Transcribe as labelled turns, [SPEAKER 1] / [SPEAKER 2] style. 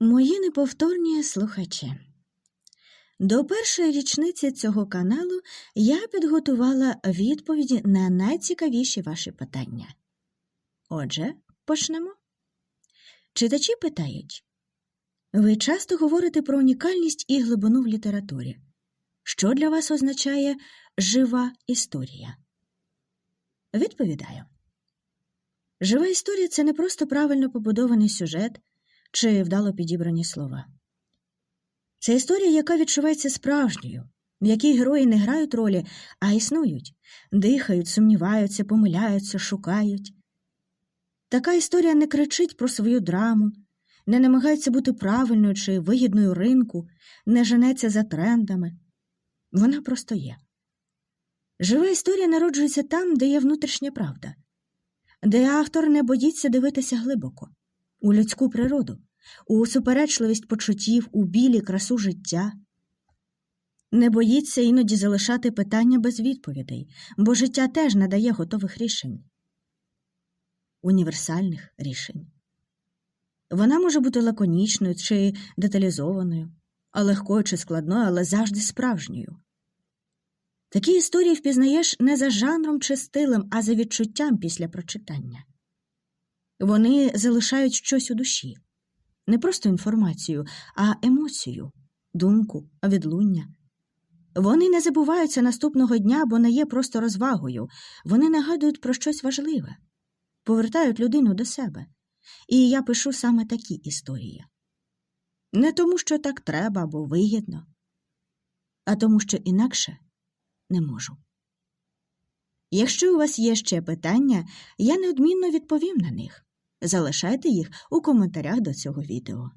[SPEAKER 1] Мої неповторні слухачі. До першої річниці цього каналу я підготувала відповіді на найцікавіші ваші питання. Отже, почнемо. Читачі питають ви часто говорите про унікальність і глибину в літературі. Що для вас означає жива історія? Відповідаю. Жива історія це не просто правильно побудований сюжет чи вдало підібрані слова. Це історія, яка відчувається справжньою, в якій герої не грають ролі, а існують, дихають, сумніваються, помиляються, шукають. Така історія не кричить про свою драму, не намагається бути правильною чи вигідною ринку, не женеться за трендами. Вона просто є. Жива історія народжується там, де є внутрішня правда, де автор не боїться дивитися глибоко, у людську природу, у суперечливість почуттів, у білі красу життя. Не боїться іноді залишати питання без відповідей, бо життя теж надає готових рішень, універсальних рішень. Вона може бути лаконічною чи деталізованою, а легкою чи складною, але завжди справжньою. Такі історії впізнаєш не за жанром чи стилем, а за відчуттям після прочитання. Вони залишають щось у душі, не просто інформацію, а емоцію, думку, відлуння. Вони не забуваються наступного дня, бо не є просто розвагою, вони нагадують про щось важливе, повертають людину до себе. І я пишу саме такі історії. Не тому, що так треба або вигідно, а тому, що інакше не можу. Якщо у вас є ще питання, я неодмінно відповім на них. Залишайте їх у коментарях до цього відео.